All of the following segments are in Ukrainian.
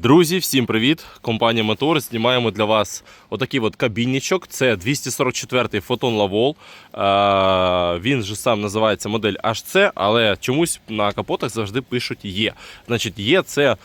Друзі, всім привіт! Компанія Мотор. Знімаємо для вас отакий от кабінничок. Це 244-й фотон Lavol. Е, Він же сам називається модель HC, але чомусь на капотах завжди пишуть Є. Значить, Є це е,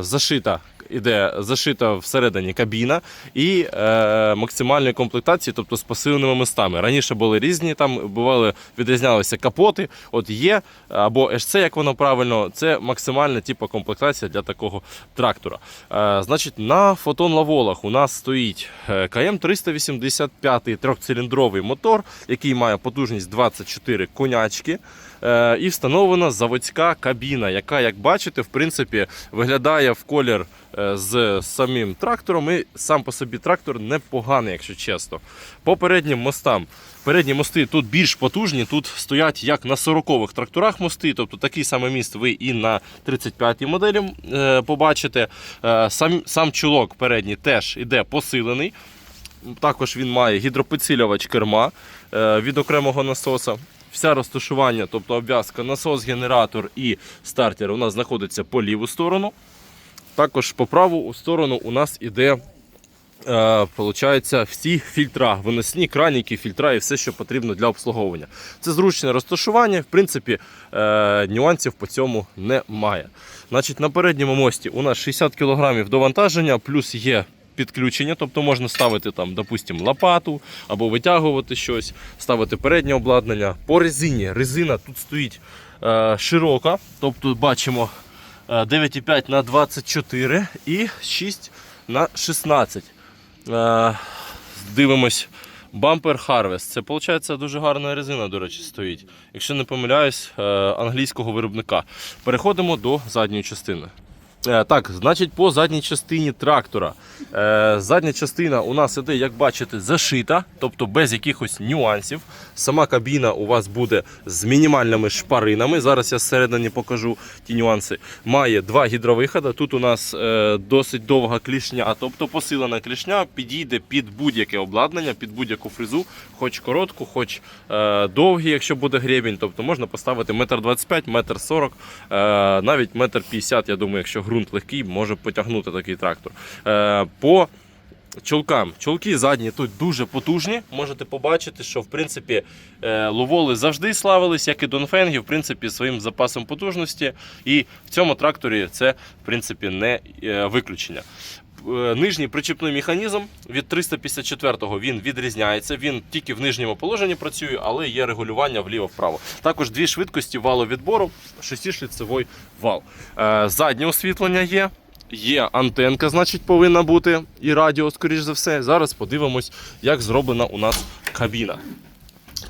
зашита. Іде зашита всередині кабіна і е, максимальної комплектації, тобто з посиленими мостами. Раніше були різні, там бували, відрізнялися капоти. От є або HC, як воно правильно, це максимальна типу, комплектація для такого трактора. Е, значить, на фотон лаволах у нас стоїть е, КМ 385 трьохциліндровий мотор, який має потужність 24 конячки. Е, і встановлена заводська кабіна, яка, як бачите, в принципі, виглядає в колір з самим трактором. І сам по собі трактор непоганий, якщо чесно. По переднім мостам. Передні мости тут більш потужні, тут стоять як на 40-х тракторах мости, тобто такий самий міст ви і на 35-й моделі е, побачите. Е, сам, сам чулок передній теж іде посилений. Також він має гідропідсилювач керма е, від окремого насоса. Вся розташування, тобто обв'язка, насос, генератор і стартер у нас знаходиться по ліву сторону. Також по праву сторону у нас іде е, получається, всі фільтра, виносні краніки, фільтра і все, що потрібно для обслуговування. Це зручне розташування, в принципі, е, нюансів по цьому немає. Значить, на передньому мості у нас 60 кг довантаження, плюс є підключення, тобто можна ставити там, допустимо, лопату або витягувати щось, ставити переднє обладнання. По резині резина тут стоїть е, широка, тобто бачимо 9,5 на 24 і 6 на 16. Е, дивимось. Бампер Harvest. Це виходить дуже гарна резина, до речі, стоїть. Якщо не помиляюсь, е, англійського виробника. Переходимо до задньої частини. Е, Так, значить, по задній частині трактора. Е, Задня частина у нас іде, як бачите, зашита, тобто без якихось нюансів. Сама кабіна у вас буде з мінімальними шпаринами. Зараз я зсередині покажу ті нюанси. Має два гідровиходи. Тут у нас е, досить довга клішня, тобто посилена клішня підійде під будь-яке обладнання, під будь-яку фрезу, хоч коротку, хоч довгі, якщо буде гребінь. Тобто можна поставити метр 25, метр 40, е, навіть метр 50, я думаю, якщо ґрунт легкий, може потягнути такий трактор. Е, по чолкам. Чолки задні тут дуже потужні. Можете побачити, що в принципі е, ловоли завжди славились, як і Донфенгі, в принципі, своїм запасом потужності. І в цьому тракторі це в принципі не е, виключення. Е, Нижній причіпний механізм від 354-го він відрізняється. Він тільки в нижньому положенні працює, але є регулювання вліво-вправо. Також дві швидкості валовідбору, шестишліцевий вал. Е, Заднє освітлення є. Є антенка, значить, повинна бути, і радіо, скоріш за все. Зараз подивимось, як зроблена у нас кабіна.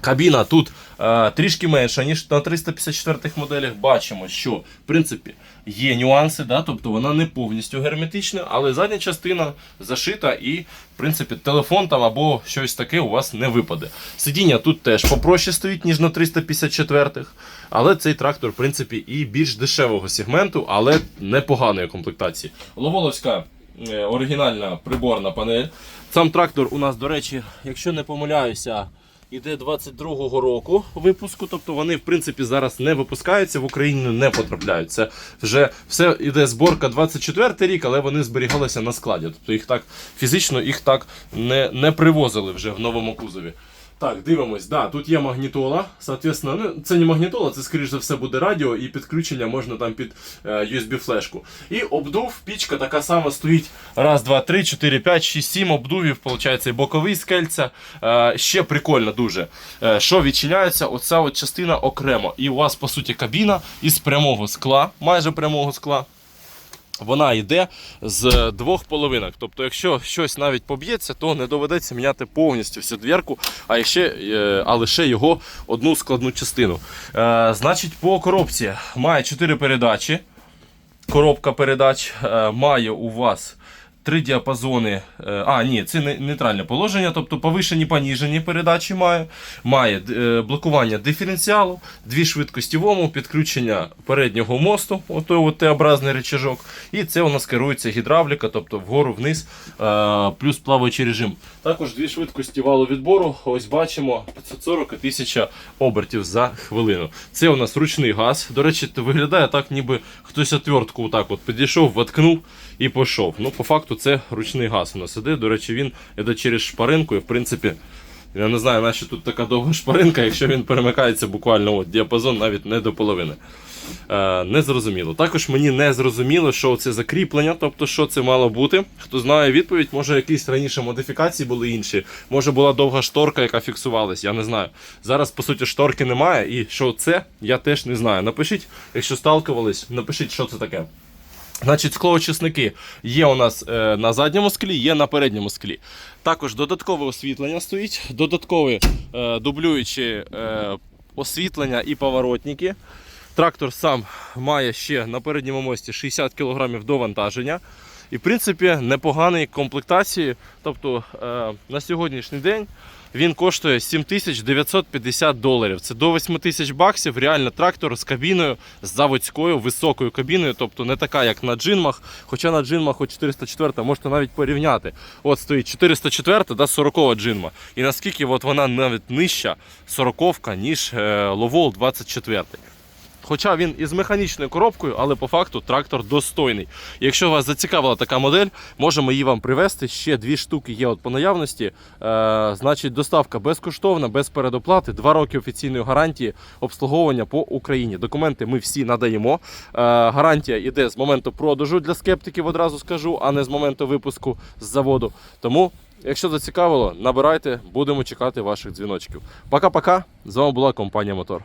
Кабіна тут е, трішки менша, ніж на 354 моделях. Бачимо, що в принципі є нюанси, да? тобто вона не повністю герметична, але задня частина зашита і в принципі телефон там або щось таке у вас не випаде. Сидіння тут теж попроще стоїть, ніж на 354-х, але цей трактор, в принципі, і більш дешевого сегменту, але непоганої комплектації. Ловоловська е, оригінальна приборна панель. Сам трактор у нас, до речі, якщо не помиляюся, іде 22-го року випуску. Тобто вони, в принципі, зараз не випускаються, в Україну не потрапляють. Це вже все іде зборка 24 рік, але вони зберігалися на складі. Тобто їх так фізично їх так не, не привозили вже в новому кузові. Так, дивимось, да, тут є магнітола. Соответственно, ну, це не магнітола, це скоріш за все буде радіо, і підключення можна там під е, USB-флешку. І обдув, пічка така сама стоїть. Раз, два, три, чотири, п'ять, шість, сім обдувів. Получається, і боковий скельця. Е, ще прикольно дуже. Е, що відчиняється, оця от частина окремо. І у вас, по суті, кабіна із прямого скла, майже прямого скла. Вона йде з двох половинок. Тобто, якщо щось навіть поб'ється, то не доведеться міняти повністю всю двірку, а ще, а лише його одну складну частину. Е, значить, по коробці має 4 передачі. Коробка передач е, має у вас три діапазони. е, А, ні, це нейтральне положення, тобто повишені поніжені передачі має. Має е, блокування диференціалу, дві швидкості в ому, підключення переднього мосту, отой от Т-образний речажок. І це у нас керується гідравліка, тобто вгору вниз, е, плюс плаваючий режим. Також дві швидкості валу відбору. Ось бачимо 540 і 1000 обертів за хвилину. Це у нас ручний газ. До речі, виглядає так, ніби хтось отвертку отак от підійшов, воткнув і пішов. Ну, по факту, це ручний газ у нас іде. До речі, він іде через шпаринку і в принципі. Я не знаю, нащо тут така довга шпаринка, якщо він перемикається буквально от, діапазон навіть не до половини. Е, не зрозуміло. Також мені не зрозуміло, що це закріплення, тобто що це мало бути. Хто знає відповідь, може якісь раніше модифікації були інші. Може була довга шторка, яка фіксувалась, я не знаю. Зараз, по суті, шторки немає, і що це, я теж не знаю. Напишіть, якщо сталкувались, напишіть, що це таке. Значить, склоочисники є у нас е, на задньому склі, є на передньому склі. Також додаткове освітлення стоїть, додаткові е, дублюючі е, освітлення і поворотники. Трактор сам має ще на передньому мості 60 кг довантаження. І, в принципі, непоганий комплектації. Тобто е, на сьогоднішній день він коштує 7950 доларів. Це до 8 тисяч баксів. Реально трактор з кабіною, з заводською високою кабіною, тобто не така, як на джинмах. Хоча на джинмах от 404 можете навіть порівняти. От стоїть 404 да, 40 джинма. І наскільки от вона навіть нижча 40 ніж е, Ловол 24. Хоча він із механічною коробкою, але по факту трактор достойний. Якщо вас зацікавила така модель, можемо її вам привезти. Ще дві штуки є от по наявності. Е, значить, доставка безкоштовна, без передоплати, два роки офіційної гарантії обслуговування по Україні. Документи ми всі надаємо. Е, гарантія йде з моменту продажу для скептиків, одразу скажу, а не з моменту випуску з заводу. Тому. Якщо зацікавило, набирайте, будемо чекати ваших дзвіночків. Пока-пока. З вами була компанія Мотор.